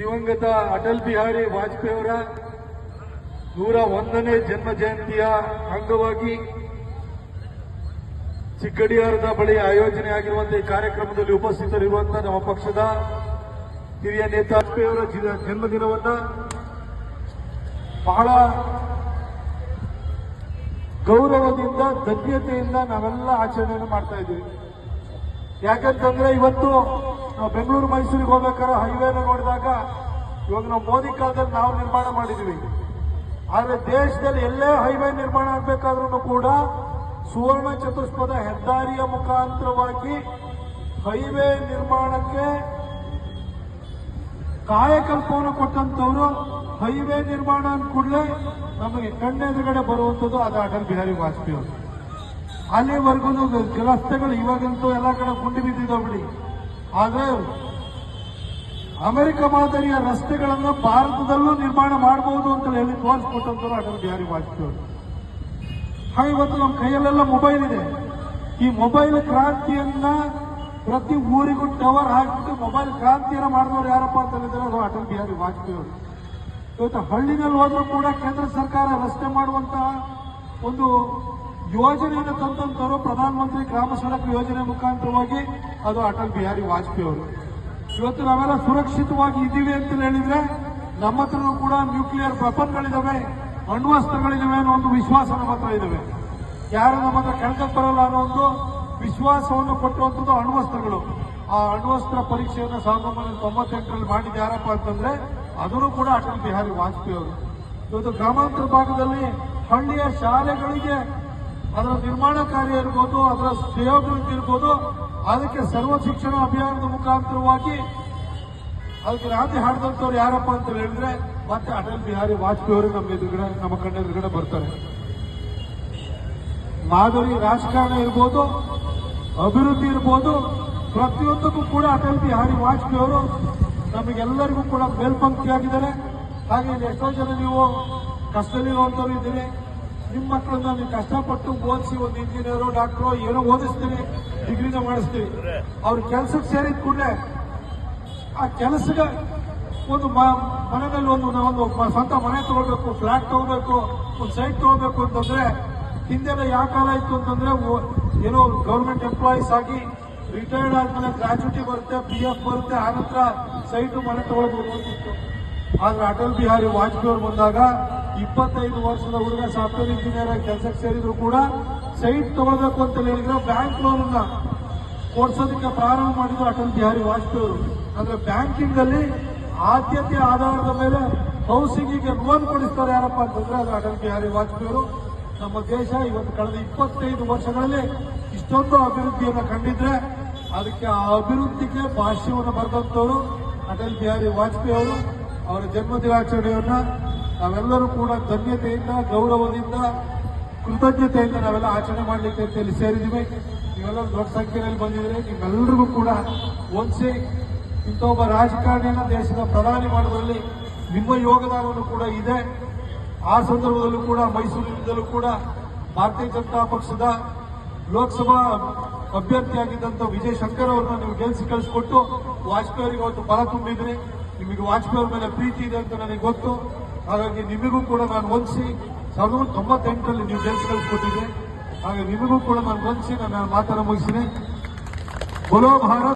ದಿವಂಗತ ಅಟಲ್ ಬಿಹಾರಿ ವಾಜಪೇಯಿ ಅವರ ನೂರ ಒಂದನೇ ಜನ್ಮ ಜಯಂತಿಯ ಅಂಗವಾಗಿ ಚಿಕ್ಕಡಿಯಾರದ ಬಳಿ ಆಯೋಜನೆ ಆಗಿರುವಂತಹ ಈ ಕಾರ್ಯಕ್ರಮದಲ್ಲಿ ಉಪಸ್ಥಿತರಿರುವಂತಹ ನಮ್ಮ ಪಕ್ಷದ ಹಿರಿಯ ನೇತ ವಾಜಪೇಯಿ ಅವರ ಜನ್ಮದಿನವನ್ನ ಬಹಳ ಗೌರವದಿಂದ ಧನ್ಯತೆಯಿಂದ ನಾವೆಲ್ಲ ಆಚರಣೆಯನ್ನು ಮಾಡ್ತಾ ಇದ್ದೀವಿ. ಯಾಕಂತಂದ್ರೆ ಇವತ್ತು ನಾವು ಬೆಂಗಳೂರು, ಮೈಸೂರಿಗೆ ಹೋಗ್ಬೇಕಾದ್ರೆ ಹೈವೇನ ನೋಡಿದಾಗ ಇವಾಗ ನಾವು ಮೋದಿ ಕಾಲದಲ್ಲಿ ನಾವು ನಿರ್ಮಾಣ ಮಾಡಿದೀವಿ ಆದ್ರೆ ದೇಶದಲ್ಲಿ ಎಲ್ಲೇ ಹೈವೇ ನಿರ್ಮಾಣ ಆಗ್ಬೇಕಾದ್ರೂ ಕೂಡ ಸುವರ್ಣ ಚತುಷ್ಪದ ಹೆದ್ದಾರಿಯ ಮುಖಾಂತರವಾಗಿ ಹೈವೇ ನಿರ್ಮಾಣಕ್ಕೆ ಕಾಯಕಲ್ಪವನ್ನು ಕೊಟ್ಟಂತವರು ಹೈವೇ ನಿರ್ಮಾಣ ಕೂಡಲೇ ನಮಗೆ ಕಣ್ಣೆದುರುಗಡೆ ಬರುವಂಥದ್ದು ಅದು ಅಟಲ್ ಬಿಹಾರಿ ವಾಜಪೇಯಿ ಅವರು. ಅಲ್ಲಿವರೆಗೂ ರಸ್ತೆಗಳು ಇವಾಗಂತೂ ಎಲ್ಲ ಕಡೆ ಗುಂಡಿ ಬಿದ್ದಿದ್ದಾವೆ ಬಿಡಿ. ಆದ್ರೆ ಅಮೆರಿಕ ಮಾದರಿಯ ರಸ್ತೆಗಳನ್ನು ಭಾರತದಲ್ಲೂ ನಿರ್ಮಾಣ ಮಾಡಬಹುದು ಅಂತ ಹೇಳಿ ತೋರಿಸ್ಕೊಟ್ಟಂತವ್ರು ಅಟಲ್ ಬಿಹಾರಿ ವಾಜಪೇಯಿ ಹಾಗೆ ಇವತ್ತು ನಮ್ಮ ಕೈಯಲ್ಲೆಲ್ಲ ಮೊಬೈಲ್ ಇದೆ. ಈ ಮೊಬೈಲ್ ಕ್ರಾಂತಿಯನ್ನ ಪ್ರತಿ ಊರಿಗೂ ಟವರ್ ಹಾಕಿಬಿಟ್ಟು ಮೊಬೈಲ್ ಕ್ರಾಂತಿಯನ್ನ ಮಾಡಿದವರು ಯಾರಪ್ಪ ಅಂತ ಹೇಳಿದ್ರೆ ಅದು ಅಟಲ್ ಬಿಹಾರಿ ವಾಜಪೇಯಿ ಅವರು. ಇವತ್ತು ಹಳ್ಳಿನಲ್ಲಿ ಹೋದ್ರೂ ಕೂಡ ಕೇಂದ್ರ ಸರ್ಕಾರ ರಸ್ತೆ ಮಾಡುವಂತಹ ಒಂದು ಯೋಜನೆಯನ್ನು ತಂದಂತವರು ಪ್ರಧಾನಮಂತ್ರಿ ಗ್ರಾಮ ಸಡಕ್ ಯೋಜನೆ ಮುಖಾಂತರವಾಗಿ ಅದು ಅಟಲ್ ಬಿಹಾರಿ ವಾಜಪೇಯಿ ಅವರು. ಇವತ್ತು ನಾವೆಲ್ಲ ಸುರಕ್ಷಿತವಾಗಿ ಇದ್ದೀವಿ ಅಂತ ಹೇಳಿದ್ರೆ ನಮ್ಮ ಹತ್ರನೂ ಕೂಡ ನ್ಯೂಕ್ಲಿಯರ್ ವೆಪನ್ಗಳಿದಾವೆ, ಅಣ್ವಸ್ತ್ರಗಳಿದಾವೆ ಅನ್ನೋ ಒಂದು ವಿಶ್ವಾಸ ನಮ್ಮ ಹತ್ರ ಇದಾವೆ. ಯಾರು ನಮ್ಮ ಹತ್ರ ಕೆಳಕಕ್ಕೆ ಬರಲ್ಲ ಅನ್ನೋ ಒಂದು ವಿಶ್ವಾಸವನ್ನು ಕೊಟ್ಟುವಂಥದ್ದು ಅಣ್ವಸ್ತ್ರಗಳು. ಆ ಅಣ್ವಸ್ತ್ರ ಪರೀಕ್ಷೆಯನ್ನು ಸಾವಿರದ ಒಂಬೈನೂರ ತೊಂಬತ್ತೆಂಟರಲ್ಲಿ ಮಾಡಿದ ಯಾರಪ್ಪ ಅಂತಂದ್ರೆ ಅದನ್ನು ಕೂಡ ಅಟಲ್ ಬಿಹಾರಿ ವಾಜಪೇಯಿ ಅವರು. ಇವತ್ತು ಗ್ರಾಮಾಂತರ ಭಾಗದಲ್ಲಿ ಹಳ್ಳಿಯ ಶಾಲೆಗಳಿಗೆ ಅದರ ನಿರ್ಮಾಣ ಕಾರ್ಯ ಇರ್ಬೋದು, ಅದರ ಪ್ರಯೋಗಗಳು ಇರ್ಬೋದು, ಅದಕ್ಕೆ ಸರ್ವ ಶಿಕ್ಷಣ ಅಭಿಯಾನದ ಮುಖಾಂತರವಾಗಿ ಅದಕ್ಕೆ ರಾತ್ರಿ ಹಾಡಿದಂಥವ್ರು ಯಾರಪ್ಪ ಅಂತ ಹೇಳಿದ್ರೆ, ಮತ್ತೆ ಅಟಲ್ ಬಿಹಾರಿ ವಾಜಪೇಯಿ ಅವರು ನಮ್ಮ ಎದುರುಗಡೆ, ನಮ್ಮ ಕಣ್ಣೆದುರುಗಡೆ ಬರ್ತಾರೆ. ಮಾದರಿ ರಾಜಕಾರಣ ಇರ್ಬೋದು, ಅಭಿವೃದ್ಧಿ ಇರ್ಬೋದು, ಪ್ರತಿಯೊಂದಕ್ಕೂ ಕೂಡ ಅಟಲ್ ಬಿಹಾರಿ ವಾಜಪೇಯಿ ಅವರು ನಮಗೆಲ್ಲರಿಗೂ ಕೂಡ ಮೇಲ್ಪಂಕ್ತಿಯಾಗಿದ್ದಾರೆ. ಹಾಗೆ ಎಷ್ಟೋ ಜನ ನೀವು ಕಷ್ಟದಲ್ಲಿರುವಂತವರು ಇದ್ದೀರಿ. ನಿಮ್ಮ ಮಕ್ಕಳನ್ನ ನೀವು ಕಷ್ಟಪಟ್ಟು ಓದಿಸಿ ಒಂದು ಇಂಜಿನಿಯರು ಡಾಕ್ಟ್ರು ಏನೋ ಓದಿಸ್ತೀರಿ ಡಿಗ್ರಿನ ಮಾಡಿಸ್ತೀವಿ ಅವ್ರ ಕೆಲ್ಸಕ್ಕೆ ಸೇರಿದ ಕೂಡಲೇ ಆ ಕೆಲಸದ ಒಂದು ಮನೆಯಲ್ಲಿ ಒಂದು ನಾವೊಂದು ಸ್ವಂತ ಮನೆ ತಗೋಬೇಕು ಫ್ಲಾಟ್ ತಗೋಬೇಕು, ಒಂದು ಸೈಟ್ ತಗೋಬೇಕು ಅಂತಂದ್ರೆ ಹಿಂದೆಲ್ಲ ಯಾವ ಕಾಲ ಇತ್ತು ಅಂತಂದ್ರೆ ಏನೋ ಗೌರ್ಮೆಂಟ್ ಎಂಪ್ಲಾಯೀಸ್ ಆಗಿ ರಿಟೈರ್ಡ್ ಆದ್ಮೇಲೆ ಗ್ರಾಚ್ಯುಟಿ ಬರುತ್ತೆ ಪಿ ಎಫ್ ಬರುತ್ತೆ, ಆನಂತರ ಸೈಟ್ ಮನೆ ತಗೊಳ್ಬೋದು ಅಂತಿತ್ತು ಆದ್ರೆ ಅಟಲ್ ಬಿಹಾರಿ ವಾಜಪೇಯಿ ಅವರು ಬಂದಾಗ ಇಪ್ಪತ್ತೈದು ವರ್ಷದ ಹುಡುಗ ಸಾಫ್ಟ್ವೇರ್ ಇಂಜಿನಿಯರ್ ಆಗಿ ಕೆಲಸಕ್ಕೆ ಸೇರಿದ್ರು ಕೂಡ ಸೈಟ್ ತಗೊಳ್ಬೇಕು ಅಂತ ಹೇಳಿದ್ರೆ ಬ್ಯಾಂಕ್ ಲೋನ್ ಕೊಡ್ಸೋದಕ್ಕೆ ಪ್ರಾರಂಭ ಮಾಡಿದ್ರು ಅಟಲ್ ಬಿಹಾರಿ ವಾಜಪೇಯಿ ಅವರು. ಅಂದ್ರೆ ಬ್ಯಾಂಕಿಂಗ್ ಅಲ್ಲಿ ಆದ್ಯತೆ ಆಧಾರದ ಮೇಲೆ ಹೌಸಿಂಗಿಗೆ ಲೋನ್ ಕೊಡಿಸ್ತಾರೆ ಯಾರಪ್ಪ ಅಂತಂದ್ರೆ ಅದು ಅಟಲ್ ಬಿಹಾರಿ ವಾಜಪೇಯಿ ನಮ್ಮ ದೇಶ ಇವತ್ತು ಕಳೆದ ಇಪ್ಪತ್ತೈದು ವರ್ಷಗಳಲ್ಲಿ ಇಷ್ಟೊಂದು ಅಭಿವೃದ್ಧಿಯನ್ನು ಕಂಡಿದ್ರೆ ಅದಕ್ಕೆ ಆ ಅಭಿವೃದ್ಧಿಗೆ ಭಾಷ್ಯವನ್ನು ಬರೆದಂತವರು ಅಟಲ್ ಬಿಹಾರಿ ವಾಜಪೇಯಿ ಅವರು. ಅವರ ಜನ್ಮ ದಿನಾಚರಣೆಯನ್ನ ನಾವೆಲ್ಲರೂ ಕೂಡ ಧನ್ಯತೆಯಿಂದ, ಗೌರವದಿಂದ, ಕೃತಜ್ಞತೆಯಿಂದ ನಾವೆಲ್ಲ ಆಚರಣೆ ಮಾಡಲಿಕ್ಕೆ ಅಂತ ಹೇಳಿ ಸೇರಿದ್ದೀವಿ. ನೀವೆಲ್ಲರೂ ದೊಡ್ಡ ಸಂಖ್ಯೆಯಲ್ಲಿ ಬಂದಿದ್ದೀರಿ. ನಿಮ್ಮೆಲ್ಲರಿಗೂ ಕೂಡ ಒಂದ್ಸಿ ಇಂಥ ಒಬ್ಬ ರಾಜಕಾರಣಿಯನ್ನ ದೇಶದ ಪ್ರಧಾನಿ ಮಾಡೋದ್ರಲ್ಲಿ ನಿಮ್ಮ ಯೋಗದಾನವೂ ಕೂಡ ಇದೆ. ಆ ಸಂದರ್ಭದಲ್ಲೂ ಕೂಡ ಮೈಸೂರಿನಿಂದಲೂ ಕೂಡ ಭಾರತೀಯ ಜನತಾ ಪಕ್ಷದ ಲೋಕಸಭಾ ಅಭ್ಯರ್ಥಿಯಾಗಿದ್ದಂಥ ವಿಜಯ್ ಶಂಕರ್ ಅವರನ್ನ ನೀವು ಗೆಲ್ಸಿ ಕಳಿಸ್ಕೊಟ್ಟು ವಾಜಪೇಯಿ ಅವರಿಗೆ ಅವತ್ತು ಬಲ ತುಂಬಿದ್ರಿ. ನಿಮಗೆ ವಾಜಪೇಯಿ ಅವ್ರ ಮೇಲೆ ಪ್ರೀತಿ ಇದೆ ಅಂತ ನನಗೆ ಗೊತ್ತು. ಹಾಗಾಗಿ ನಿಮಗೂ ಕೂಡ ನಾನು ಹೊಂದಿಸಿ ಸಾವಿರದ ಒಂಬೈನೂರ ತೊಂಬತ್ತೆಂಟರಲ್ಲಿ ನೀವು ಜೆಲ್ಸ್ ಕಳಿಸ್ಕೊಟ್ಟಿದ್ದೆ ಹಾಗೆ ನಿಮಗೂ ಕೂಡ ನಾನು ಹೊಂದಿಸಿ ನಾನು ಮಾತನ್ನು ಮುಗಿಸಿದೆ ಬಲೋ ಭಾರತ್.